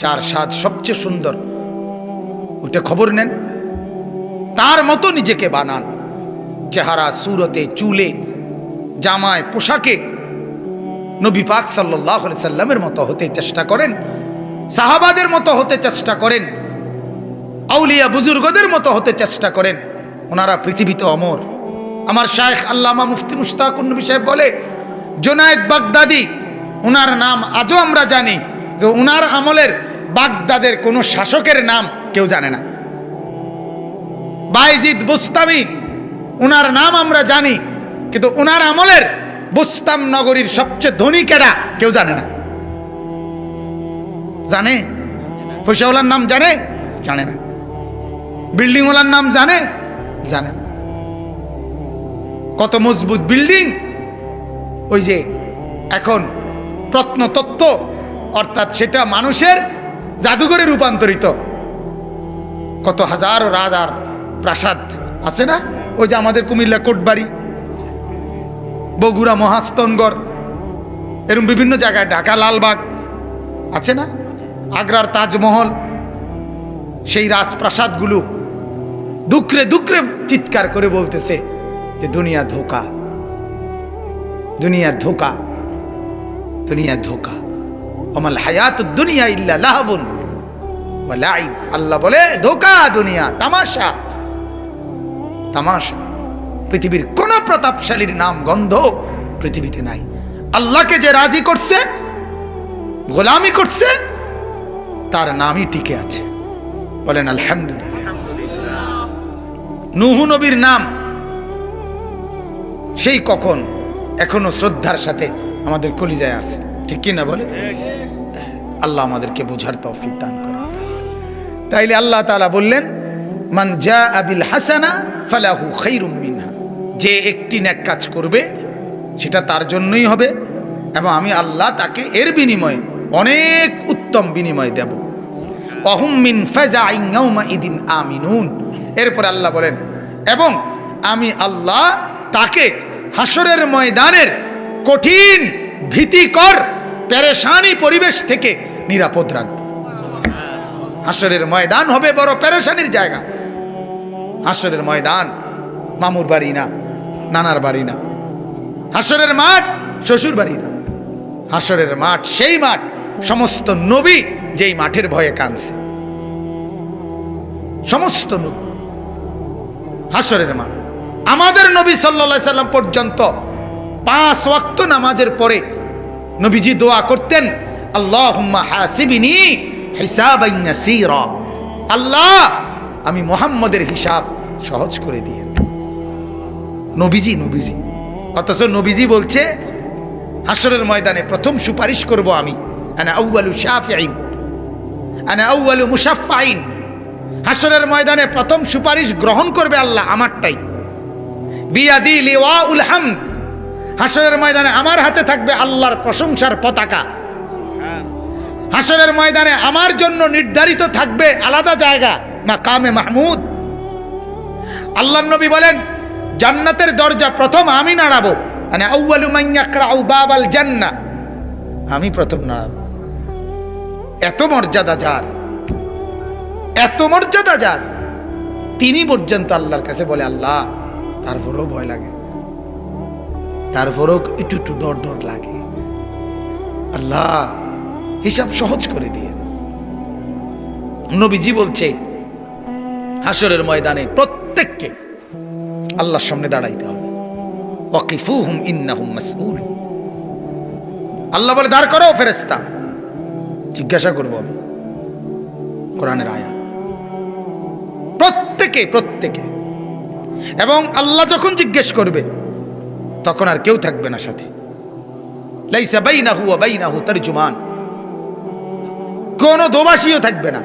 যার স্বাদ সবচেয়ে সুন্দর। ওটা খবর নেন। তার মতো নিজেকে বানান। চেহারা, সুরতে, চুলে, জামায়, পোশাকে নবী পাক সাল্লাহ সাল্লামের মতো হতে চেষ্টা করেন। সাহাবাদের মতো হতে চেষ্টা করেন। আউলিয়া বুজুর্গদের মতো হতে চেষ্টা করেন। ওনারা পৃথিবীতে অমর। আমার শায়েখ আল্লামা মুফতি মুশতাকুন নবী সাহেব বলে, জোনায়েদ বাগদাদি ওনার নাম আজও আমরা জানি। যে ওনার আমলের বাগদাদের কোনো শাসকের নাম কেউ জানে না। বাইজিদ বুস্তামি ওনার নাম আমরা জানি, কিন্তু ওনার আমলের বুস্তাম নগরীর সবচেয়ে ধনী কেডা কেউ জানে না। জানে? পয়সাওয়ালার নাম জানে? জানে না। বিল্ডিংওয়ালার নাম জানে? জানে না। কত মজবুত বিল্ডিং? ওই যে এখন প্রত্নতত্ত্ব, অর্থাৎ সেটা মানুষের জাদুঘরে রূপান্তরিত। কত হাজার রাজার প্রাসাদ আছে না? ওই যে আমাদের কুমিল্লা কোটবাড়ি, বগুড়া মহাস্তনগড় এরকম বিভিন্ন জায়গায় ঢাকা, লালবাগ আছে না? আগ্রার তাজমহল, সেই রাজপ্রাসাদগুলো দুঃখরে দুঃখরে চিৎকার করে বলতেছে যে, দুনিয়া ধোকা দুনিয়া ধোকা দুনিয়া ধোকা। অমাল হায়াত দুনিয়া ইল্লা লাহাবুন লাইব। আল্লাহ বলে, ধোকা দুনিয়া, তামাশা। তামাশা। পৃথিবীর কোন প্রতাপশালীর নাম, গন্ধ পৃথিবীতে নাই। আল্লাহকে যে রাজি করছে, গোলামি করছে, তার নামই টিকে আছে। বলেন, আলহামদুলিল্লাহ। নুহু নবীর নাম, সেই কখন এখনও শ্রদ্ধার সাথে আমাদের কলিজায় আছে। ঠিক কি না বলে আল্লাহ আমাদেরকে বোঝার তৌফিক দান করে তাইলে আল্লাহ তাআলা বললেন, মান জা আবিল হাসানা ফালাহু খাইরুম মিনহা। যে একটি ন্যাক কাজ করবে, সেটা তার জন্যই হবে এবং আমি আল্লাহ তাকে এর বিনিময়ে অনেক উত্তম বিনিময় দেব। অহুম মিন ফাজাইন ইয়াউমা ইদিন আমিনুন। এরপর আল্লাহ বলেন, এবং আমি আল্লাহ তাকে হাসরের ময়দানের কঠিন ভীতিকর পেরেশানি পরিবেশ থেকে নিরাপদ রাখব। হাসরের ময়দান হবে বড় পেরেশানির জায়গা। হাসরের ময়দান, মামুর বাড়ি না, নানার বাড়ি না। হাসরের মাঠ, শ্বশুর বাড়ি না। হাসরের মাঠ, সেই মাঠ, সমস্ত নবী যেই মাঠের ভয়ে কানছে সমস্ত নবী। হাসরের মাঠ। আমাদের নবী সাল্লা সাল্লাম পর্যন্ত পাঁচ ওয়াক্ত নামাজের পরে নবীজি দোয়া করতেন আল্লাহ। আল্লাহ, আমি মোহাম্মদের হিসাব সহজ করে দিয়ে নবীজি নবীজি। অথচ নবীজি বলছে হাসরের ময়দানে প্রথম সুপারিশ করব আমি। হাসরের ময়দানে প্রথম সুপারিশ গ্রহণ করবে আল্লাহ আমারটাই। বিয়াদি লিওয়াউল হামদ হাসরের ময়দানে আমার হাতে থাকবে আল্লাহর প্রশংসার পতাকা। হাসরের ময়দানে আমার জন্য নির্ধারিত থাকবে আলাদা জায়গা, মাকামে মাহমুদ। আল্লাহ নবী বলেন, জান্নাতের দরজা প্রথম আমি নাড়াবো। মানে ইয়াকরাউ বাবাল জান্নাহ আমি প্রথম নাড়াবো। এত মর্যাদা যার? এত মর্যাদা যার? তিনি পর্যন্ত আল্লাহর কাছে বলে, আল্লাহ তারপরেও ভয় লাগে। তারপরেও একটু একটু ডর ডর লাগে। আল্লাহ, হিসাব সহজ করে দিয়ে। নবীজি বলছে হাসরের ময়দানে প্রত্যেককে আল্লাহর সামনে দাঁড়াইতে হবে। ওয়াকিফুহুম ইন্নাহুম মাসউল আল্লাহ বলে, দাঁড় করো ফেরেশতা। জিজ্ঞাসা করব আমি, কোরআনের আয়াত। প্রত্যেকে প্রত্যেকে। এবং আল্লাহ যখন জিজ্ঞেস করবে তখন আর কেউ থাকবে না সাথে। লাইসা বাইনাহু ওয়া বাইনাহু তারজুমান। কোনো দোবাসীও থাকবে না।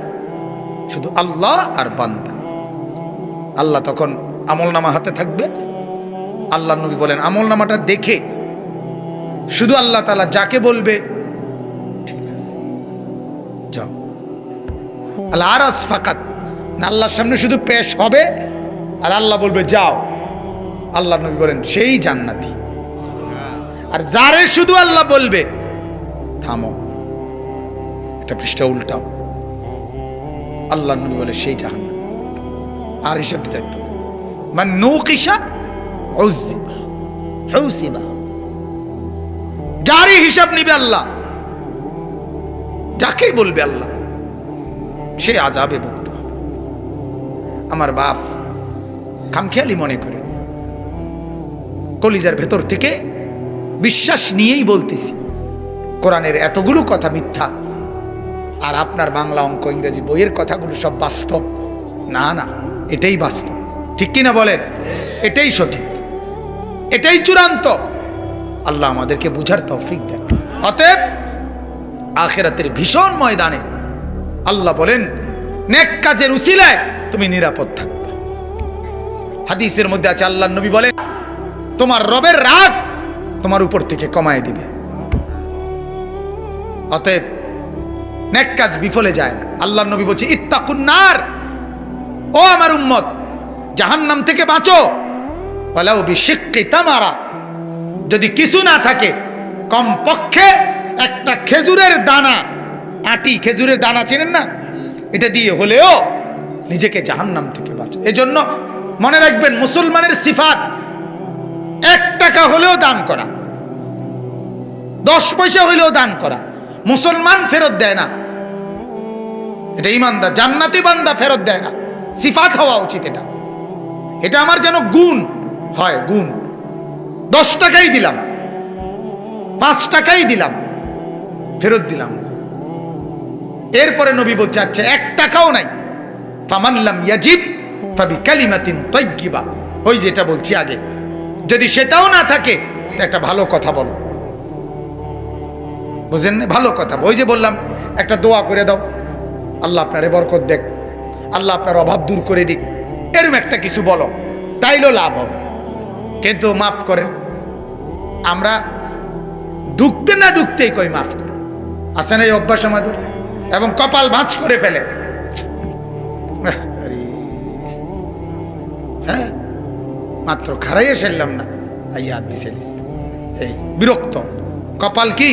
শুধু আল্লাহ আর বান্দা। আল্লাহ তখন আমলনামা হাতে থাকবে। আল্লাহ নবী বলেন, আমলনামাটা দেখে শুধু আল্লাহ তালা যাকে বলবে, ঠিক আছে, যাও। আল্লাহ আরাস ফাকাত। আল্লাহর সামনে শুধু পেশ হবে, আর আল্লাহ বলবে, যাও। আল্লাহ নবী বলেন সেই জান্নাতি। আর যারে শুধু আল্লাহ বলবে থামো এটা পৃষ্ঠা উল্টাও। আল্লাহ নবী বলে সেই জাহান্নাম। আর হিসাব দিতে তো মানে নৌকিসা যারই হিসাব নিবে আল্লাহ যাকেই বলবে আল্লাহ সে আজাবে ভুক্ত হবে। আমার বাপ খামখেয়ালি মনে করে কলিজার ভেতর থেকে বিশ্বাস নিয়েই বলতেছি, কোরআনের এতগুলো কথা মিথ্যা আর আপনার বাংলা অঙ্ক ইংরেজি বইয়ের কথাগুলো সব বাস্তব। না না, এটাই বাস্তব। ঠিক কিনা বলেন? এটাই সঠিক। এটাই চূড়ান্ত। আল্লাহ আমাদেরকে বুঝার তৌফিক দেন। অতএব আখেরাতের ভীষণ ময়দানে আল্লাহ বলেন, নেক কাজের উসিলায় তুমি নিরাপদ থাকবে। হাদিসের মধ্যে আছে আল্লাহ নবী বলেন তোমার রবের রাগ তোমার উপর থেকে কমায় দিবে। অতএব কাজ বিফলে যায় না। আল্লাহ নবী বলছে ইত্তাকুন্নার ও আমার উম্মত, জাহান্নাম থেকে বাঁচো। বলাও বিশিক্ষি তামারা। যদি কিছু না থাকে কম পক্ষে একটা খেজুরের দানা, আটি খেজুরের দানা চেনেন না? এটা দিয়ে হলেও নিজেকে জাহান্নাম থেকে বাঁচো। এজন্য মনে রাখবেন, মুসলমানের সিফাত এক টাকা হলেও দান করা। দশ পয়সা হইলেও দান করা। মুসলমান ফেরত দেয় না। এটা ইমানদার, জান্নাতি বান্দা ফেরত দেয় না। সিফাত হওয়া উচিত এটা। এটা আমার যেন গুণ হয়, গুণ। দশ টাকাই দিলাম। পাঁচ টাকাই দিলাম। ফেরত দিলাম। এরপরে নবী বলছে আচ্ছা এক টাকাও নাই। ফামানলাম ইয়াজিব ফাবি কালিমাতিন তৈগিবা ওই যেটা বলছি আগে। যদি সেটাও না থাকে একটা ভালো কথা বলো। বুঝেন? ভালো কথা। ওই যে বললাম, একটা দোয়া করে দাও। আল্লাহ আপনারে বরকত দেখ আল্লাহ আপনার অভাব দূর করে দিক। এরম একটা কিছু বলো তাইলেও লাভ হবে। কিন্তু মাফ করেন, আমরা ঢুকতে না ঢুকতেই কই মাফ করে। আসেন এই অভ্যাস আমাদের? এবং কপাল ভাঁজ করে ফেলে। হ্যাঁ? মাত্র খারাইয়ে সেরলাম না। আইয়া আদমি এই বিরক্ত। কপাল কি?